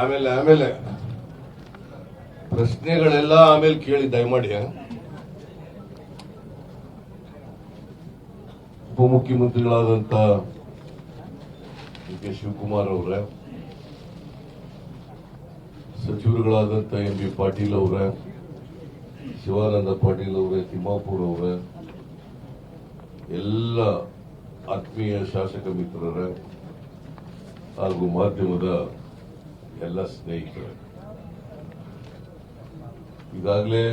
ಆಮೇಲೆ ಆಮೇಲೆ ಪ್ರಶ್ನೆಗಳೆಲ್ಲ ಆಮೇಲೆ ಕೇಳಿ, ದಯಮಾಡಿ ಉಪಮುಖ್ಯಮಂತ್ರಿಗಳಾದಂತ ಡಿ ಕೆ. ಶಿವಕುಮಾರ್ ಅವರೇ, ಸಚಿವರುಗಳಾದಂತ ಎಂ. ಬಿ. ಪಾಟೀಲ್ ಅವರೇ, ಶಿವಾನಂದ ಪಾಟೀಲ್ ಅವರೇ, ತಿಮ್ಮಾಪುರ್ ಅವರೇ, ಎಲ್ಲ ಆತ್ಮೀಯ ಶಾಸಕ ಮಿತ್ರರೇ ಹಾಗೂ ಮಾಧ್ಯಮದ ಎಲ್ಲ ಸ್ನೇಹಿತರು. ಈಗಾಗಲೇ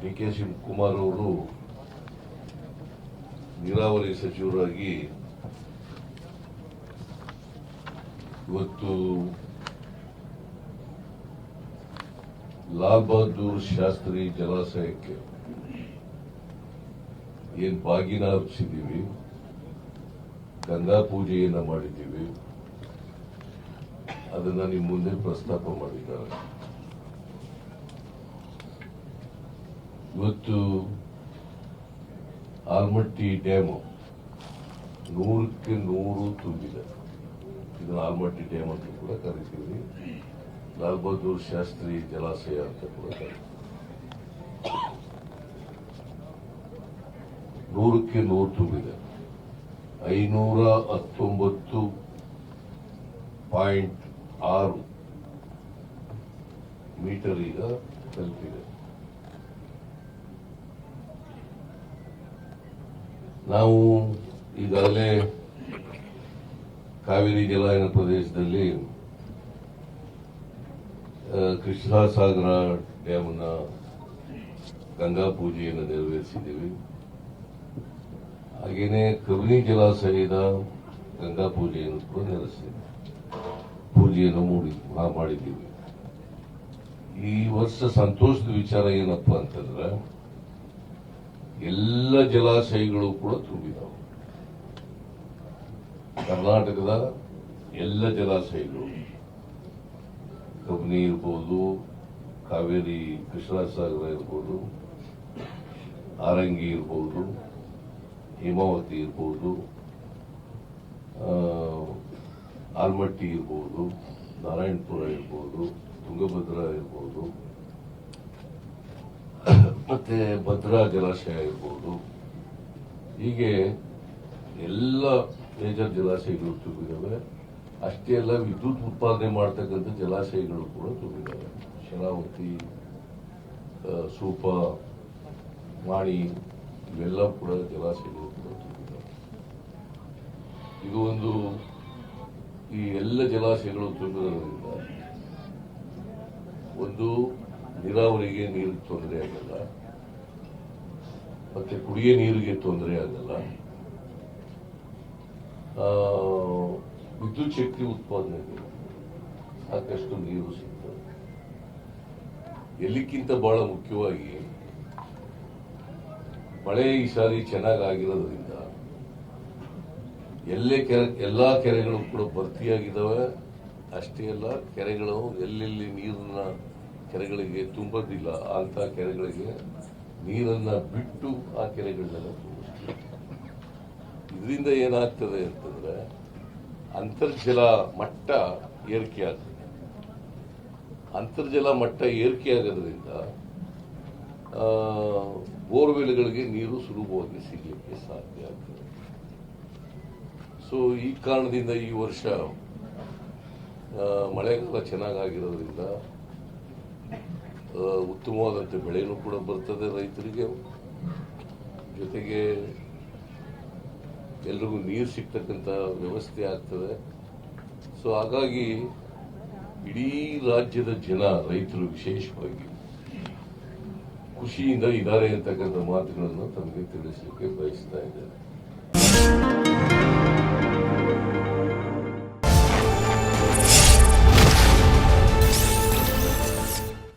ಡಿ ಕೆ ಶಿವಕುಮಾರ್ ಅವರು ನೀರಾವರಿ ಸಚಿವರಾಗಿ ಇವತ್ತು ಲಾಲ್ ಬಹದ್ದೂರ್ ಶಾಸ್ತ್ರಿ ಜಲಾಶಯಕ್ಕೆ ಏನ್ ಬಾಗಿನ ಅರ್ಪಿಸಿದ್ದೀವಿ ಗಂಗಾ ಪೂಜೆಯನ್ನ ಮಾಡಿದ್ದೀವಿ ಅದನ್ನ ನಿಮ್ಮ ಮುಂದೆ ಪ್ರಸ್ತಾಪ ಮಾಡಿದ್ದಾರೆ. ಇವತ್ತು ಆಲ್ಮಟ್ಟಿ ಡ್ಯಾಮು ನೂರಕ್ಕೆ ನೂರು ತುಂಬಿದೆ. ಇದನ್ನ ಆಲ್ಮಟ್ಟಿ ಡ್ಯಾಮ್ ಅಂತ ಕೂಡ ಕರಿತೀವಿ. ಲಾಲ್ ಬಹದ್ದೂರ್ ಶಾಸ್ತ್ರಿ ಜಲಾಶಯ ಅಂತ ಕೂಡ ಕರಿತೀವಿ. ನೂರಕ್ಕೆ ನೂರು ತುಂಬಿದೆ. ಐನೂರ ಹತ್ತೊಂಬತ್ತು ಪಾಯಿಂಟ್ ಆರು ಮೀಟರ್ ಈಗ ತಲುಪಿದೆ. ನಾವು ಈಗಾಗಲೇ ಕಾವೇರಿ ಜಲಾಯನ ಪ್ರದೇಶದಲ್ಲಿ ಕೃಷ್ಣಸಾಗರ ಕೃಷ್ಣಾ ಸಾಗರ ಡ್ಯಾಮ್ನ ಗಂಗಾ ಪೂಜೆಯನ್ನು ನೆರವೇರಿಸಿದ್ದೀವಿ. ಹಾಗೆಯೇ ಕಬಿನಿ ಜಲಾಶಯದ ಗಂಗಾ ಪೂಜೆಯನ್ನು ಕೂಡ ನೆರವೇರಿಸಿದ್ದೀವಿ. ಪೂಜೆಯನ್ನು ಮೂಡಿ ಮಾಡಿದ್ದೀವಿ. ಈ ವರ್ಷ ಸಂತೋಷದ ವಿಚಾರ ಏನಪ್ಪ ಅಂತಂದ್ರೆ, ಎಲ್ಲ ಜಲಾಶಯಗಳು ಕೂಡ ತುಂಬಿದವು. ಕರ್ನಾಟಕದ ಎಲ್ಲ ಜಲಾಶಯಗಳು. ಕಬಿನಿ ಇರ್ಬೋದು, ಕಾವೇರಿ ಕೃಷ್ಣಸಾಗರ ಇರ್ಬೋದು, ಆರಂಗಿ ಇರ್ಬೋದು, ಹೇಮಾವತಿ ಇರ್ಬೋದು ಆಲ್ಮಟ್ಟಿ ಇರ್ಬೋದು, ನಾರಾಯಣಪುರ ಇರ್ಬೋದು, ತುಂಗಭದ್ರಾ ಇರ್ಬೋದು, ಮತ್ತೆ ಭದ್ರಾ ಜಲಾಶಯ ಇರ್ಬೋದು. ಹೀಗೆ ಎಲ್ಲ ಮೇಜರ್ ಜಲಾಶಯಗಳು ತುಂಬಿದಾವೆ. ಅಷ್ಟೇ ಅಲ್ಲ, ವಿದ್ಯುತ್ ಉತ್ಪಾದನೆ ಮಾಡ್ತಕ್ಕಂಥ ಜಲಾಶಯಗಳು ಕೂಡ ತುಂಬಿದಾವೆ. ಶರಾವತಿ ಸೂಪ, ಮಾಣಿ, ಇವೆಲ್ಲ ಕೂಡ ಜಲಾಶಯಗಳು ಕೂಡ ತುಂಬಿದ್ದಾವೆ ಇದು ಒಂದು ಈ ಎಲ್ಲ ಜಲಾಶಯಗಳು ತುಂಬಿರೋದ್ರಿಂದ ಒಂದು ನೀರಾವರಿಗೆ ನೀರು ತೊಂದರೆ ಆಗಲ್ಲ, ಮತ್ತೆ ಕುಡಿಯ ನೀರಿಗೆ ತೊಂದರೆ ಆಗಲ್ಲ. ವಿದ್ಯುತ್ ಶಕ್ತಿ ಉತ್ಪಾದನೆಗೆ ಸಾಕಷ್ಟು ನೀರು ಸಿಗ್ತದೆ. ಎಲ್ಲಿಕ್ಕಿಂತ ಬಹಳ ಮುಖ್ಯವಾಗಿ ಮಳೆ ಈ ಸಾರಿ ಚೆನ್ನಾಗಿ ಆಗಿರೋದ್ರಿಂದ ಎಲ್ಲೇ ಕೆರೆ, ಎಲ್ಲ ಕೆರೆಗಳು ಕೂಡ ಭರ್ತಿಯಾಗಿದ್ದಾವೆ. ಅಷ್ಟೇ ಅಲ್ಲ, ಕೆರೆಗಳು ಎಲ್ಲೆಲ್ಲಿ ನೀರನ್ನ ಕೆರೆಗಳಿಗೆ ತುಂಬೋದಿಲ್ಲ, ಅಂತ ಕೆರೆಗಳಿಗೆ ನೀರನ್ನ ಬಿಟ್ಟು ಆ ಕೆರೆಗಳನ್ನೆಲ್ಲ ಇದರಿಂದ ಏನಾಗ್ತದೆ ಅಂತಂದ್ರೆ ಅಂತರ್ಜಲ ಮಟ್ಟ ಏರಿಕೆ ಆಗ್ತದೆ. ಅಂತರ್ಜಲ ಮಟ್ಟ ಏರಿಕೆ ಆಗೋದ್ರಿಂದ ಬೋರ್ವೆಲ್ಗಳಿಗೆ ನೀರು ಸುಲಭವಾಗಿ ಸಿಗಲಿಕ್ಕೆ ಸಾಧ್ಯ ಆಗ್ತದೆ. ಸೊ ಈ ಕಾರಣದಿಂದ ಈ ವರ್ಷ ಮಳೆಗಾಲ ಚೆನ್ನಾಗಿ ಆಗಿರೋದರಿಂದ ಉತ್ತಮವಾದಂಥ ಬೆಳೆಯೂ ಕೂಡ ಬರ್ತದೆ ರೈತರಿಗೆ. ಜೊತೆಗೆ ಎಲ್ರಿಗೂ ನೀರು ಸಿಗ್ತಕ್ಕಂಥ ವ್ಯವಸ್ಥೆ ಆಗ್ತದೆ. ಸೊ ಹಾಗಾಗಿ ಇಡೀ ರಾಜ್ಯದ ಜನ, ರೈತರು ವಿಶೇಷವಾಗಿ ಖುಷಿಯಿಂದ ಇದ್ದಾರೆ ಅಂತಕ್ಕಂಥ ಮಾತುಗಳನ್ನು ತಮಗೆ ತಿಳಿಸಲಿಕ್ಕೆ ಬಯಸ್ತಾ ಇದ್ದೇನೆ.